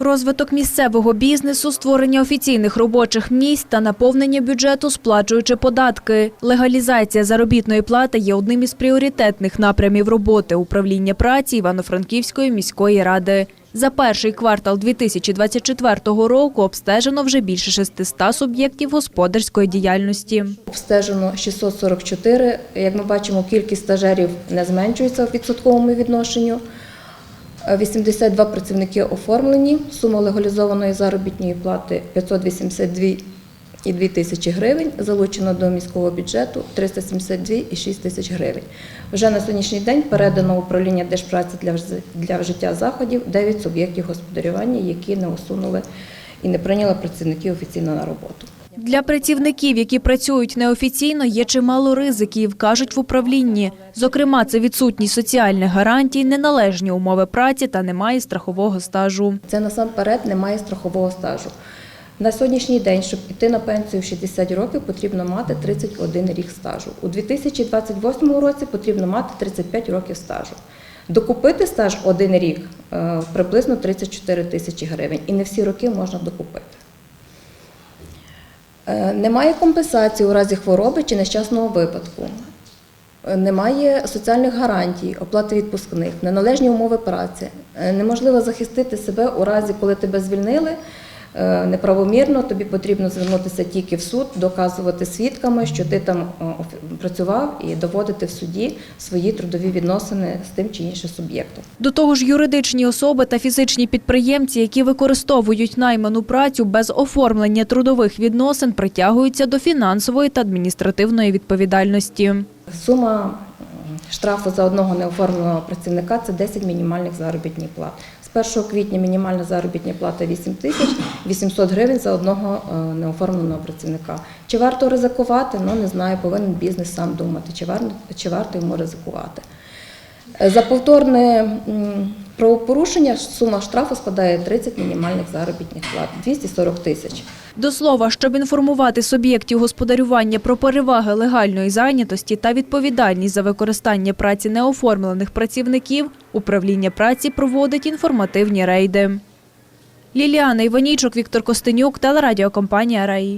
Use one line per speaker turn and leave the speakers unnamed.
Розвиток місцевого бізнесу, створення офіційних робочих місць та наповнення бюджету, сплачуючи податки. Легалізація заробітної плати є одним із пріоритетних напрямів роботи управління праці Івано-Франківської міської ради. За перший квартал 2024 року обстежено вже більше 600 суб'єктів господарської діяльності.
Обстежено 644. Як ми бачимо, кількість стажерів не зменшується в відсотковому відношенню. Е, 82 працівники оформлені. Сума легалізованої заробітної плати 582,2 тисячі гривень. Залучено до міського бюджету 372,6 тисяч гривень. Вже на сьогоднішній день передано управління Держпраці для вжиття заходів 9 суб'єктів господарювання, які не усунули і не прийняли працівників офіційно на роботу.
Для працівників, які працюють неофіційно, є чимало ризиків, кажуть в управлінні. Зокрема, це відсутність соціальних гарантій, неналежні умови праці та немає страхового стажу.
Це насамперед немає страхового стажу. На сьогоднішній день, щоб піти на пенсію в 60 років, потрібно мати 31 рік стажу. У 2028 році потрібно мати 35 років стажу. Докупити стаж один рік е, приблизно 34 тисячі гривень, і не всі роки можна докупити. Е, Немає компенсації у разі хвороби чи нещасного випадку. Е, Немає соціальних гарантій, оплати відпускних, неналежні умови праці. Е, Неможливо захистити себе у разі, коли тебе звільнили неправомірно. Тобі потрібно звернутися тільки в суд, доказувати свідками, що ти там е, працював, і доводити в суді свої трудові відносини з тим чи іншим суб'єктом.
До того ж, юридичні особи та фізичні підприємці, які використовують найману працю без оформлення трудових відносин, притягуються до фінансової та адміністративної відповідальності.
Сума е, штрафу за одного неоформленого працівника це 10 мінімальних заробітних плат. З 1 квітня мінімальна заробітна плата 8 тисяч 800 гривень за одного е, неоформленого працівника. Чи варто ризикувати? Ну не знаю, повинен бізнес сам думати, чи варто, чи варто йому ризикувати. За повторне правопорушення сума штрафу складає 30 мінімальних заробітних плат 240 тисяч.
До слова, щоб інформувати суб'єктів господарювання про переваги легальної зайнятості та відповідальність за використання праці неоформлених працівників, управління праці проводить інформативні рейди. Ліліана Іванічук, Віктор Костенюк, телерадіокомпанія «Раї».